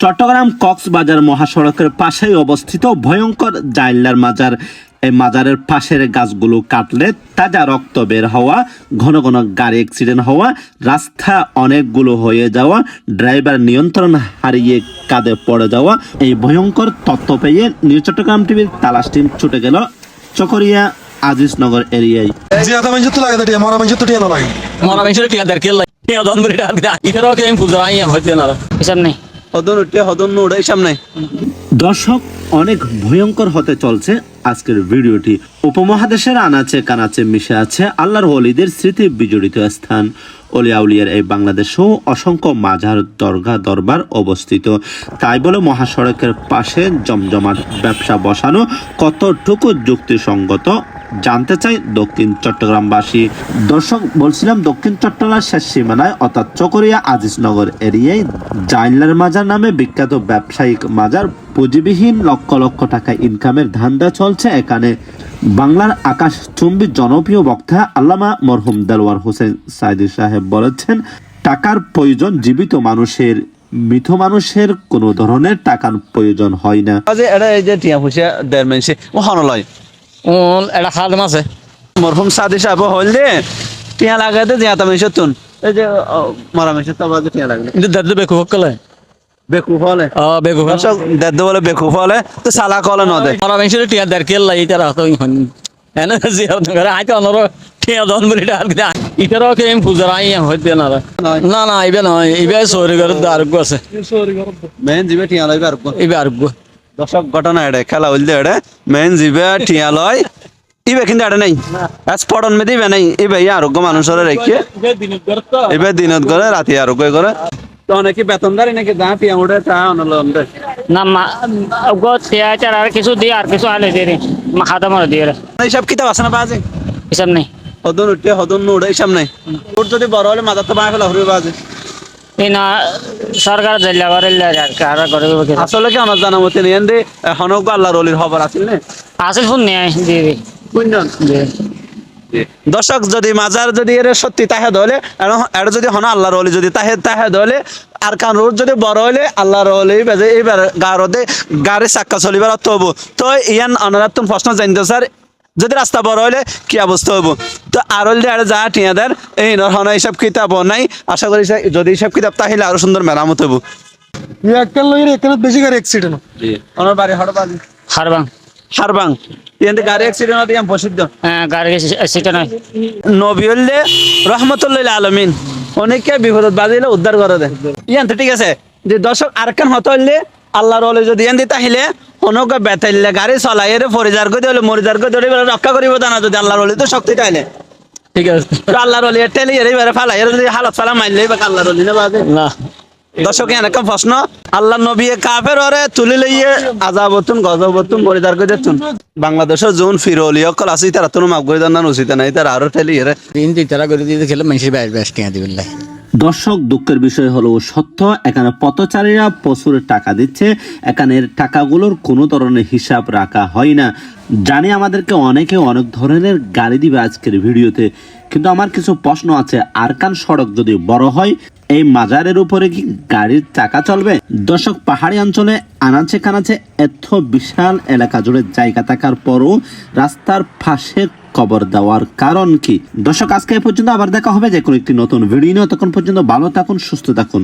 চট্টগ্রাম কক্সবাজার মহাসড়কের পাশেই অবস্থিত ভয়ঙ্কর জাইল্লার মাজার। এই মাজারের পাশের গাছগুলো কাটলে তাজা রক্ত বের হওয়া ঘন ঘন গাড়ি অ্যাক্সিডেন্ট হওয়া রাস্তা অনেকগুলো হয়ে যাওয়া ড্রাইভার নিয়ন্ত্রণ হারিয়ে কাঁধে পড়ে যাওয়া এই ভয়ঙ্কর তত্ত্ব পেয়ে নিউ চট্টগ্রাম টিভির তালাশ টিম ছুটে গেল চকরিয়া আজিজনগর এরিয়ায়। লাগে হদন উঠে হদন সামনে। দর্শক, অনেক ভয়ঙ্কর হতে চলছে আজকের ভিডিওটি। উপমহাদেশের আনাচে কানাচে মিশে আছে আল্লাহর ওলিদের স্মৃতি বিজড়িত স্থান। অলি আউলিয়ার এই বাংলাদেশেও অসংখ্য মাজার, দরগা, দরবার অবস্থিত। তাই বলে মহাসড়কের পাশে জমজমাট ব্যবসা বসানো কতটুকু যুক্তিসঙ্গত জানতে চাই দক্ষিণ চট্টগ্রামবাসী। দর্শক, বলছিলাম দক্ষিণ চট্টগ্রাম শেষ সীমানায় অর্থাৎ চকরিয়া আজিজনগর এরিয়ায় জাইলার মাজার নামে বিখ্যাত ব্যবসায়িক মাজার পুঁজিবিহীন লক্ষ লক্ষ টাকা ইনকামের ধান্দা চলছে এখানে। বাংলার আকাশ চুম্বী জনপ্রিয় বক্তা আল্লামা মরহুম দেলওয়ার হোসেন সাইদি সাহেব বলেছেন, টাকার প্রয়োজন জীবিত মানুষের, মৃত মানুষের কোনো ধরনের টাকার প্রয়োজন হয় না। এটা এই যে টিয়া ফুসে দেড় মেনছে ও হনলয় ও এটা খাদম আছে মরহুম সাদি সাহেব হইলে টিয়া লাগাতে জিয়াতা মানুষ তুন। এই যে মরা মানুষ তো টিয়া লাগলে। কিন্তু দাদু বেকু হকলে বেকুফ হলে। ও বেকু দর্শক দেদ বলে বেকুফ হলে তো সালা কলে ন দে। মরা মানুষের টিয়া দেড় কেল লাই ইতারা তো হন। এনে জিয়া করে আইতে অনর টিয়া দন করে ডাক দা। ইতারও কে ফুজা আই হইতে না না না ইবে না ইবে সরি করে আরোগ্য আছে। মেন জিবে টিয়া লইবে আর ইবে আরোগ্য দর্শক ঘটনা এটা খেলা হইলে এটা মেন জিবে টিয়া লয় ইবে কিন্তু এটা নাই। আজ পড়ন মে দিবে নাই ইবে আরোগ্য মানুষের রেখে এবার দিনত করে রাতে আরোগ্য করে তো অনেকে বেতনদারি নাকি যা টিয়া উঠে তা অনলম দে না মা গো থিয়েটার আর কিছু দিয়ে আর কিছু আলে দিয়ে খাতা মরে দিয়ে। এইসব কিতাব আছে না বাজে হিসাব নেই। হদন উঠে হদন উড়ে এইসব নাই। ওর যদি বড় হলে মাথার তো বাঁয়ে ফেলা হরবে বাজে না সরকার জেলা করে আর কি আর করে দেবো কিছু আসলে কি আমার জানা মতে নিয়ে দে হনক আল্লাহর অলির খবর আছিল নে? আসল ফোন নিয়ে আয়, বুঝলেন? দর্শক যদি মাজার যদি এর সত্যি তাহে দলে এর যদি হন আল্লাহর অলি যদি তাহে তাহে দলে আর কান রোড যদি বড় হলে আল্লাহর অলি বাজে এইবার গারদে গাড়ি চাক্কা চলিবার হব। তো ইয়ান অনারাত তুমি প্রশ্ন জানতে স্যার যদি রাস্তা বড় হলে কি অবস্থা হব তো আর আর যা টিয়াদের এই হন এইসব কিতাব নাই। আশা করি যদি এইসব কিতাব তাহলে আরও সুন্দর মেরামত হব একটা লইরে এখানে বেশি গাড়ি অ্যাক্সিডেন্ট ওনার বাড়ি হড়বাজি হারবাং। হারবাং। ইয়ান্তে গাড়ি অ্যাক্সিডেন্ট হতে প্রসিদ্ধ। হ্যাঁ গাড়ি নবী রহমতুল্লাহ আলমিন অনেককে বিপদত বাজিলে উদ্ধার করে দেয় ইয়ান তো ঠিক আছে যে দর্শক আরেকখান হত হইলে আল্লাহর অলি যদি ইয়ান দিতে আহিলে অনেক বেতাইলে গাড়ি চলাই এর ফরিজার করে দিলে মরিজার করে দিলে রক্ষা করিব তা না যদি আল্লাহর অলি তো শক্তি টাইলে ঠিক আছে। তো আল্লাহর অলি টেলি এর এবারে ফালা এর যদি হালত ফালা মাইলে বা আল্লাহর অলি না বাজে। না। দর্শক একটা প্রশ্ন আল্লাহ নবী কাফের ওরে তুলি লইয়ে আজাবতুন গজবতুন মরিজার করে দিতুন বাংলাদেশের জোন ফিরোলি অকল আছে তারা তো মাফ করে দেন না উচিত নাই তারা আরও টেলি এর। দিন তারা করে দিয়ে খেলে মানুষের বাইরে বেশ টিয়া দিবেন দর্শক, দুঃখের বিষয় হলো সত্য। এখানে পথচারীরা প্রচুর টাকা দিচ্ছে। এখানের টাকাগুলোর কোনো ধরনের হিসাব রাখা হয় না। জানি আমাদেরকে অনেকে অনেক ধরনের গাড়ি দিবে আজকের ভিডিওতে, কিন্তু আমার কিছু প্রশ্ন আছে। আরকান সড়ক যদি বড় হয়, এই মাজারের উপরে কি গাড়ির চাকা চলবে? দর্শক, পাহাড়ি অঞ্চলে আনাচে কানাচে এত বিশাল এলাকা জুড়ে জায়গা থাকার পরও রাস্তার পাশে কবর দেওয়ার কারণ কি? দর্শক, আজকে পর্যন্ত আবার দেখা হবে যে কোনো একটি নতুন ভিডিও নিয়ে। তখন পর্যন্ত ভালো থাকুন, সুস্থ থাকুন।